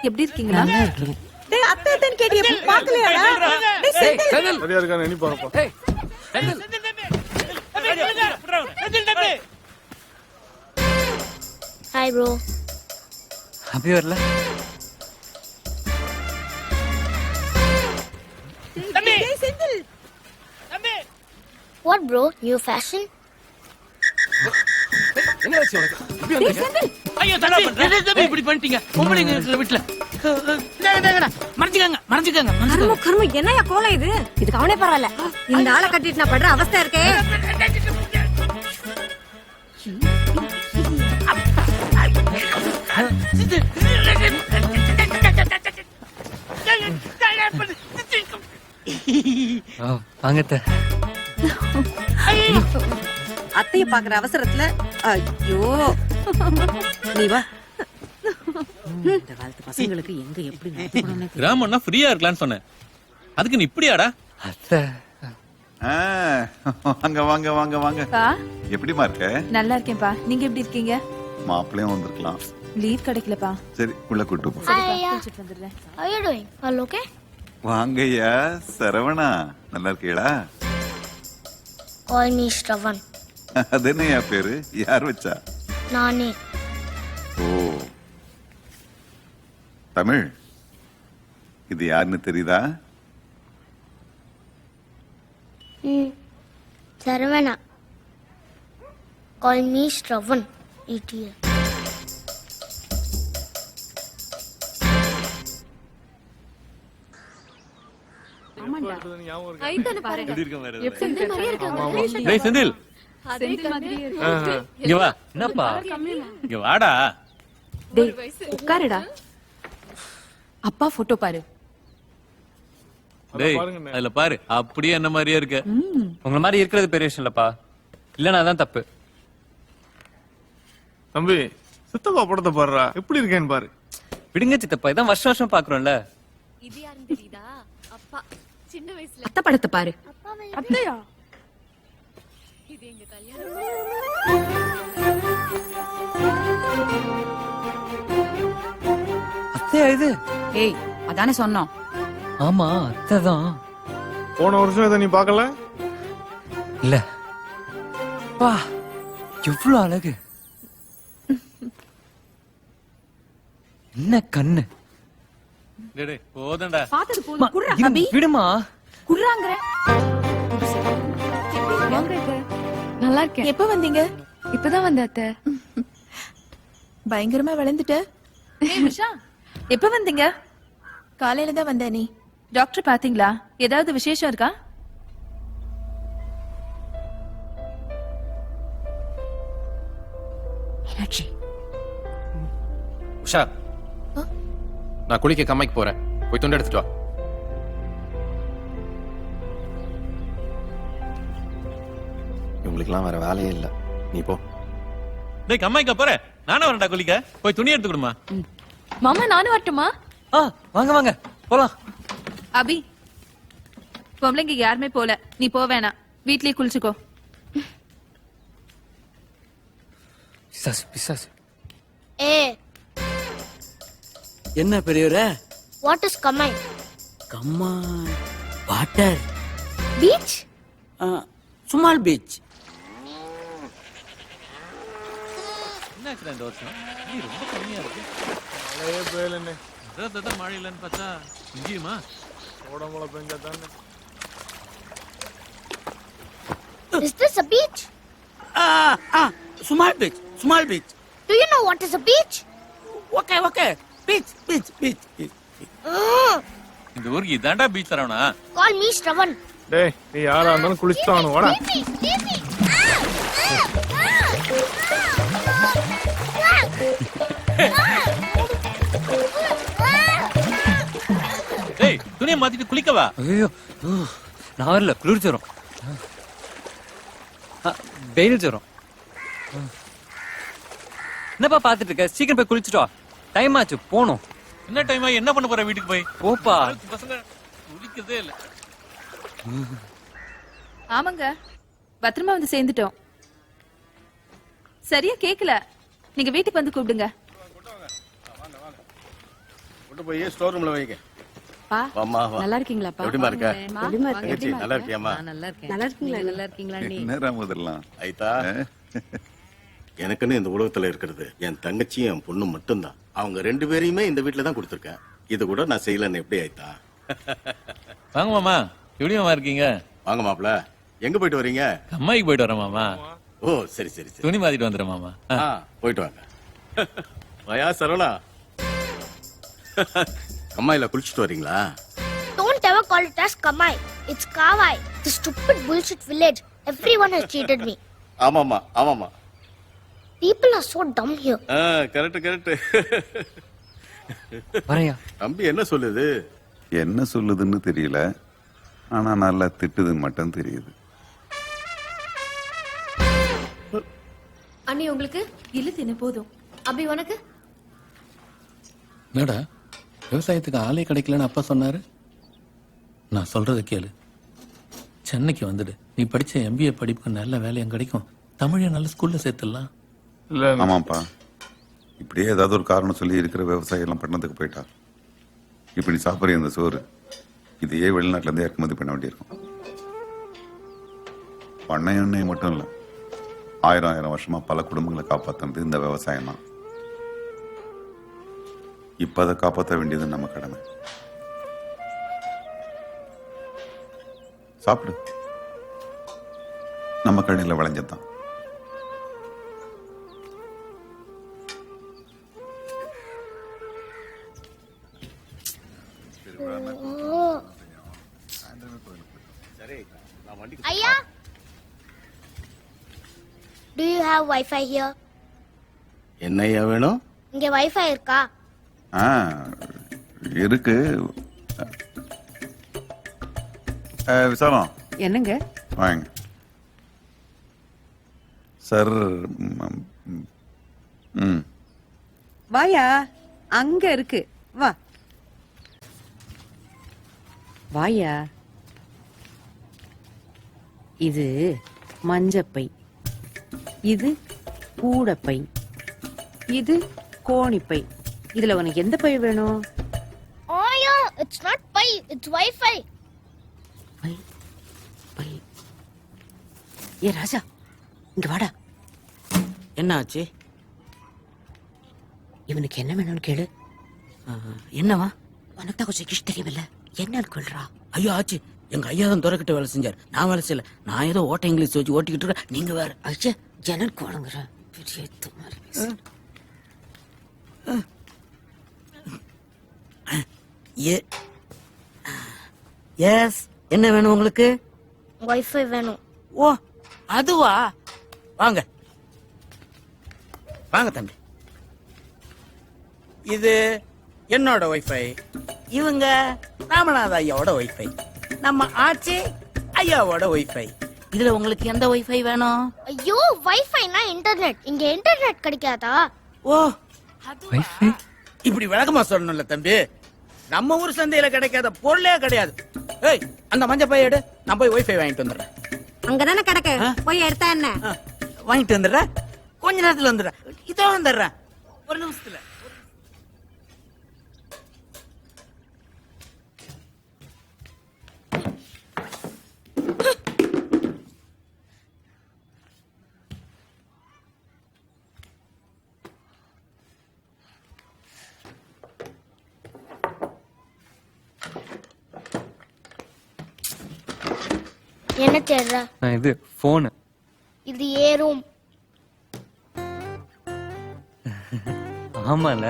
எப்படி இருக்கீங்களா டேய் அத்தை அத்தைன்னு கேட்டியே பாக்கலையாடா டேய் செந்தில் செந்தில் சரியா இருக்கான்னு எண்ணி பாருப்பா டேய் செந்தில். செந்தில். தம்பி தம்பி நில்லுங்க. செந்தில் தம்பி ஹாய் ப்ரோ அபி வரல. தம்பி. டேய் செந்தில். தம்பி. வாட் ப்ரோ நியூ ஃபேஷன் என்ன ஆச்சு உனக்கு? ஐயோ தம்பி இப்படி பண்ணிட்டீங்க. பொம்பளைங்க இருக்கிற வீட்டுல மறைச்சுக்கங்க மறைச்சுக்கங்க கர்ம கர்ம என்னையா கோலம் இது? இதுக்கு அவனே பரவாயில்ல. இந்த ஆளை கட்டிட்டு நான் படுற அவஸ்தை இருக்கே. வாங்கத்த. அத்தைய பாக்குற அவசரத்துல ஐயோ. நீ வா. இந்த காலத்து பசங்களுக்கு எங்க எப்படி தெரியல. கிராமம்னா ஃப்ரீயா இருக்கலாம்னு சொன்னேன். அதுக்கு நீ இப்படியாடா? அத்தை. ஆ, வாங்க வாங்க வாங்க வாங்க. பா. எப்படிமா இருக்க? நல்லா இருக்கேன்ப்பா. நீங்க எப்படி இருக்கீங்க? மாப்பிள்ளையும் வந்திருக்கலாம். லீவ் கிடைக்கலப்பா. சரி உள்ள கூட்டு போ. குளிச்சிட்டு வந்துடுறேன். How you doing? All okay. வாங்கய்யா சரவணா. நல்லா இருக்கீங்களா call me Shravan. அது என்னய்யா பேரு? யார் வச்சா? நானே. ஓ. தமிழ். இது யாருன்னு தெரியுதா? ம். சரவணா. Me Shravan idiot. டேய் செந்தில். இங்க வா என்னப்பா இங்க வாடா டேய் உட்காருடா அப்பா போட்டோ பாரு டேய் பாருங்கண்ணே. அதுல பாரு அப்படியே என்ன மாதிரியே இருக்க உங்களை மாதிரி இருக்கிறது பெரிய விஷயம் இல்லப்பா இல்லைன்னா அதான் தப்பு தம்பி சித்தப்பா படத்தை பாடுறா எப்படி இருக்கேன்னு பாரு விடுங்க சித்தப்பா இதான் வருஷம் வருஷம் பாக்குறோம்ல அத்தை படத்தை பாரு அத்தையா இது? ஏய் அதானே சொன்னோம். ஆமா அத்தை தான் போன வருஷம் இதை நீ பார்க்கல? இல்ல. வா எவ்வளவு அழகு. என்ன கண்ணு? டேய், டேய், போதும்டா. பார்த்தது போதும். குர்ரா இரு, அபி விடுமா. குர்ராங்கற நல்லா இருக்கேன். எப்ப வந்தீங்க? இப்பதான் வந்த அத்தை. பயங்கரமா வளர்ந்துட்ட. எப்ப வந்தீங்க? காலையில தான் வந்த நீ. டாக்டர் பாத்தீங்களா? ஏதாவது விசேஷம் இருக்கா? மீனாட்சி. உஷா நான் குளிக்க கம்மைக்கு போறேன். போய் துண்டு எடுத்துட்டு வா. இவங்களுக்குலாம் வேற வேலையே இல்ல. நீ போ. டேய் கம்மாய்க்கா போற. நானும் வரேன்டா குளிக்க. போய் துணி எடுத்து கொடுமா மாமா நானும் வரட்டுமா? ஆ வாங்க வாங்க. போலாம். அபி பொம்பளைங்க யாருமே போல. நீ போ வேணாம். வீட்லயே குளிச்சுக்கோ. பிசாசு பிசாசு. hey என்ன பெரியவரே? What is kamai comma. Water beach? Small beach இந்த வருஷம்? நீ ரொம்ப கம்மியா இருக்கு. மழையே பெய்யலண்ணே. தான் மழை இல்லைன்னு பார்த்தா இங்கேயுமா? உடம்புல பெஞ்சா தானே. Is this a beach? Small beach small beach do you know what is a beach? Okay okay beach beach beach இந்த ஊருக்கு இதாண்டா பீச் தரவனா? Call me Shravan. டேய் நீ யாரா இருந்தாலும் குளிச்சுட்டு வாடா. Leave me, leave டேய் துணியை மாத்திட்டு குளிக்கவா? ஐயோ நான் வரல குளிர் ஜுரம் வெயில் ஜுரம். என்னப்பா பாத்துட்டு இருக்க? சீக்கிரம் போய் குளிச்சுட்டு வா. டைம் ஆச்சு போகணும் என்ன டைம் ஆகி என்ன பண்ண போற வீட்டுக்கு போய்? போப்பா. பசங்க குளிக்கிறதே இல்ல. ஆமாங்க. பத்திரமா வந்து சேர்ந்துட்டோம். சரியா கேக்கல. நீங்க வீட்டுக்கு வந்து கூப்பிடுங்க. கொண்டு போய் ஸ்டோர் ரூம்ல வைங்க. பா வாம்மா, வா. நல்லா இருக்கீங்களாப்பா? எப்படிம்மா இருக்க? எப்படிம்மா இருக்க? தங்கச்சி நல்லா இருக்கியாம்மா? நல்லா இருக்கேன். நல்லா இருக்கீங்களா? நல்லா இருக்கீங்களா நீ? நேரம் முதல்லாம்? ஐத்தா எனக்குன்னு இந்த உலகத்துல இருக்கிறது என் தங்கச்சியும் என் பொண்ணு மட்டும்தான். அவங்க ரெண்டு பேரையுமே இந்த வீட்டுல தான் கொடுத்துருக்கேன். இது கூட நான் செய்யலன்னு எப்படி ஆயித்தா வாங்க மாமா. எப்படி மாமா இருக்கீங்க? வாங்க மாப்ள எங்க போயிட்டு வரீங்க? அம்மாய்க்கு போயிட்டு வரேன் மாமா. ஓ சரி சரி சரி துணி மாத்திட்டு வந்துடுறேன் மாமா ஆ. ஆ, போயிட்டு வாங்க வயா சரவணா அம்மாயில குளிச்சுட்டு வரீங்களா Don't ever call it as Kamai. It's Kawai. The stupid bullshit village. Everyone has cheated me. ஆமாமா ஆமாமா People are so dumb here. Correct correct வரையா தம்பி என்ன சொல்லுது என்ன சொல்லுதுன்னு தெரியல ஆனா நல்லா திட்டுதுன்னு மட்டும் தெரியுது அண்ணி உங்களுக்கு? இல்ல தின போதும். அப்படி உனக்கு? என்னடா? விவசாயத்துக்கு ஆளே கிடைக்கலன்னு அப்பா சொன்னாரு? நான் சொல்றத கேளு. சென்னைக்கு வந்துடு. நீ படிச்ச எம்பிஏ படிப்புக்கு நல்ல வேலையும் கிடைக்கும். தமிழை நல்ல ஸ்கூல்ல சேர்த்துடலாம். இல்ல ஆமாப்பா இப்படியே ஏதாவது ஒரு காரணம் சொல்லி இருக்கிற விவசாயம் எல்லாம் பண்ணதுக்கு போயிட்டா. இப்படி சாப்பிட்ற இந்த சோறு இதையே வெளிநாட்டுல இருந்து இறக்குமதி பண்ண வேண்டியிருக்கும். பண்ணை எண்ணெய் மட்டும் இல்லை ஆயிரம் ஆயிரம் வருஷமா பல குடும்பங்களை காப்பாத்துனது இந்த விவசாயம் தான். இப்ப அதை காப்பாற்ற வேண்டியது நம்ம கடமை. சாப்பிடு. நம்ம கடையில் விளைஞ்சதான் Wi-Fi here? என்னையா வேணும்? இங்க Wi-Fi இருக்கா? ஆ இருக்கு. ஆ, விசாலம். என்னங்க? வாங்க. சார் ம், ம், ம். வாயா அங்க இருக்கு. வா. வாயா. இது மஞ்சப்பை. இது கூடப்பை. இது கோணிப்பை. இதுல உனக்கு எந்த பை வேணும்? yeah, it's not Pi, it's Wi-Fi. Bye bye. ஏ ராஜா இங்க வாடா. என்ன ஆச்சு இவனுக்கு என்ன வேணும்னு கேளு. என்னவா? உனக்கு தான் கொஞ்சம் கிஷ் தெரியுமில்ல. என்னன்னு கொள்றா ஐயோ ஆச்சு. எங்க ஐயா தான் துறக்கிட்ட வேலை செஞ்சார். நான் வேலை செய்யல. நான் ஏதோ ஓட்ட இங்கிலீஷ் வச்சு ஓட்டிக்கிட்டு இருக்கேன். நீங்க வேற. ஐயா எனக்கு வழங்குறேன் பெரிய எஸ் என்ன வேணும் உங்களுக்கு? Wi-Fi வேணும். ஓ அதுவா? வாங்க. வாங்க தம்பி. இது என்னோட வைஃபை இவங்க ராமநாத ஐயாவோட வைஃபை நம்ம ஆச்சி ஐயாவோட வைஃபை இதுல உங்களுக்கு எந்த வைஃபை வேணும்? ஐயோ Wi-Fi-னா இன்டர்நெட். இங்க இன்டர்நெட் கிடைக்காதா? ஓ இப்படி விளக்கமா சொல்லணும்ல தம்பி. நம்ம ஊர் சந்தையில கிடைக்காத பொருளே கிடையாது. ஏய் அந்த மஞ்ச பைய எடு. நான் போய் வைஃபை வாங்கிட்டு வந்துடுறேன். அங்கதானே கிடக்கு? போய் எடுத்தா என்ன? வாங்கிட்டு வந்துடுறேன். கொஞ்ச நேரத்துல வந்துடுறேன். இதோ வந்துடுறேன். ஒரு நிமிஷத்துல. என்ன தேடுற? நான் இது போனு இது ஏ ரூம். ஆமால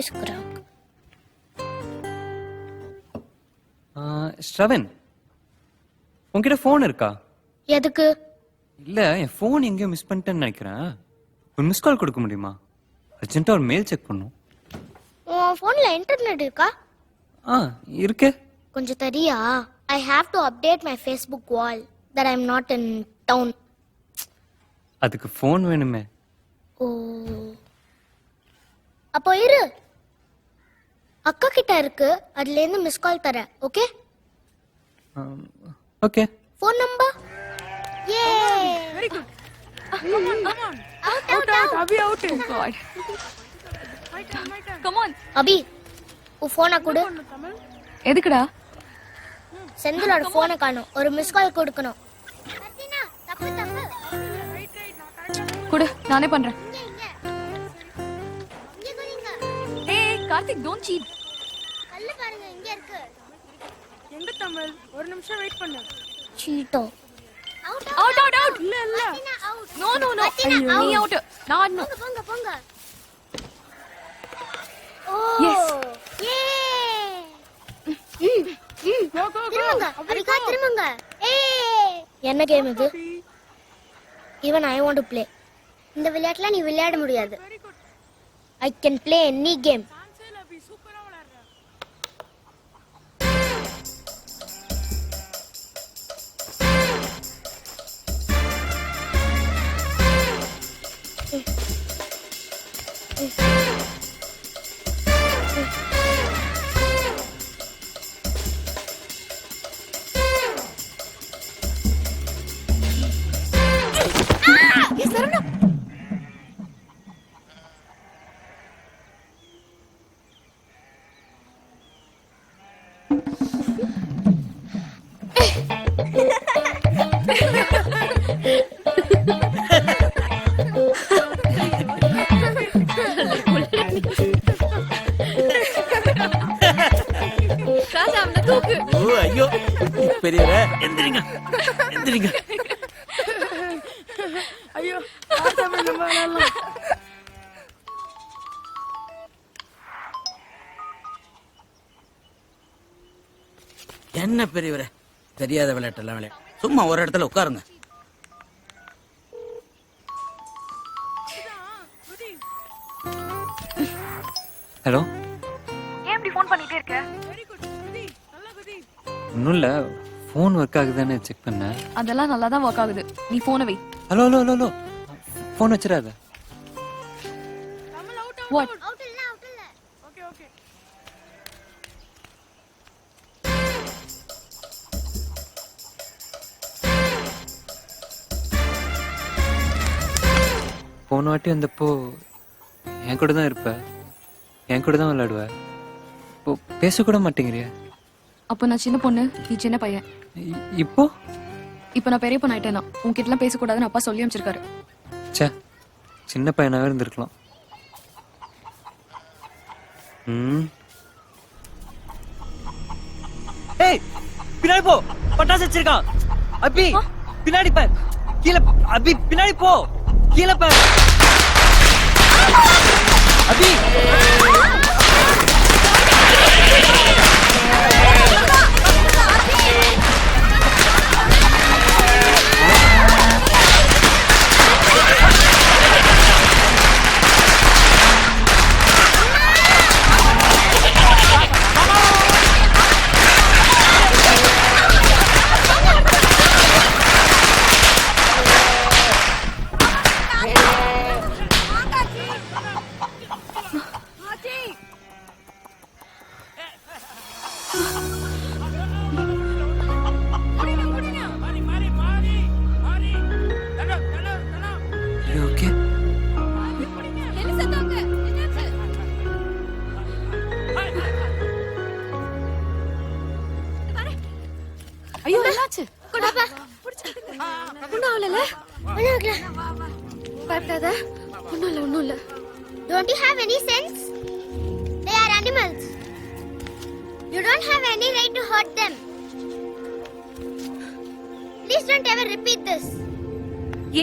is crap. ஆ, ஸ்ரவன் உன்கிட்ட போன் இருக்கா? எதுக்கு? இல்ல என் போன் எங்கேயோ மிஸ் பண்ணிட்டேன்னு நினைக்கிறேன். ஒரு மிஸ் கால் கொடுக்க முடியுமா? அர்ஜென்ட்டாக ஒரு மெயில் செக் பண்ணும். உன் போன்ல இன்டர்நெட் இருக்கா? ஆ இருக்கே. கொஞ்சம் தெரியா? I have to update my Facebook wall that I am not in town அதுக்கு ஃபோன் வேணுமே. ஓ. அப்போ இரு. அக்கா கிட்ட இருக்கு. அதுல இருந்து மிஸ் கால் தரேன். Okay okay phone number A very good out Abhi out got come on Abhi உன் போனை கொடு. எதுக்குடா? செந்திலோட போனை காணும். ஒரு மிஸ் கால் கொடுக்கணும். தப்பு தப்பு. குடு நானே பண்றேன். ஏய் கார்த்திக் டோன்ட் சீட் கல்லு பாருங்க இங்க இருக்கு. எங்க தமிழ்? ஒரு நிமிஷம் வெயிட் பண்ணு. சீட்டோ அவுட் அவுட் அவுட் அவுட் இல்ல இல்ல. அவுட் நோ நோ நோ நீ அவுட் நான் போங்க போங்க ஓ Yes. ஏ திரும்புங்க. திரும்புங்க. என்ன கேம் இது? Even I want to play இந்த விளையாட்டுல நீ விளையாட முடியாது. I can play any game எந்திரிங்க ஐயோ நம்ம விளையாடலாம் என்ன பெரியவர? தெரியாத விளையாட்டெல்லாம் விளையாட சும்மா ஒரு இடத்துல உட்காருங்க. ஹலோ? ஏன் இப்படி ஃபோன் பண்ணிட்டே இருக்க? ஒன்றும் இல்லை. ஃபோன் ஒர்க் ஆகுதானே செக் பண்ணேன் அதெல்லாம் நல்லா தான் ஒர்க் ஆகுது. நீ போனை வை. Hello hello hello hello. Phone வச்சிடாத. What போன வாட்டி வந்தப்போ என் கூட தான் இருப்ப. என் கூட தான் விளையாடுவ. இப்போ பேசக்கூட மாட்டேங்கிறிய. அப்போ நான் சின்ன பொண்ணு நீ சின்ன பையன். இப்போ? இப்போ நான் பெரிய பொண்ணு ஆயிட்டேனா உன்கிட்டலாம் பேசக்கூடாதுன்னு அப்பா சொல்லி அமைச்சிருக்காரு ச்சே சின்ன பையனாவே இருந்திருக்கலாம். ம். ஏய் பின்னாடி போ. பட்டாசு வச்சிருக்கான். அபி பின்னாடி பார் கீழே அபி பின்னாடி போ. கீழே பார் அபி.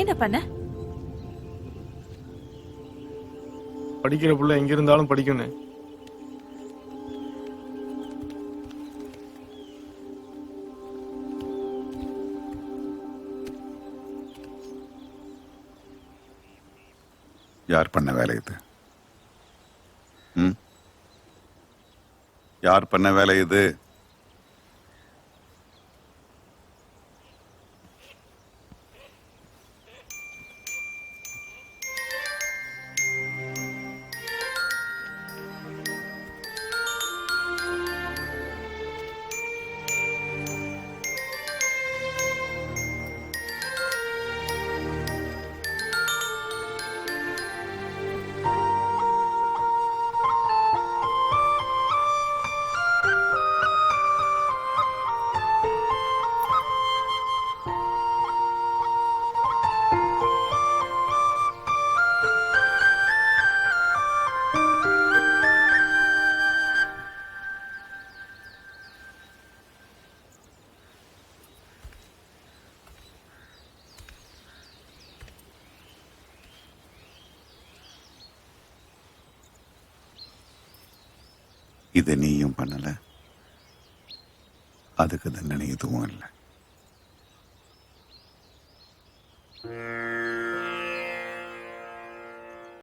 ஏன பண்ண? படிக்கிற புள்ள எங்க இருந்தாலும் படிக்கணும். யார் பண்ண வேலை இது? ம்? யார் பண்ண வேலை இது? இதை நீயும் பண்ணலை. அதுக்கு தண்டனை எதுவும் இல்லை.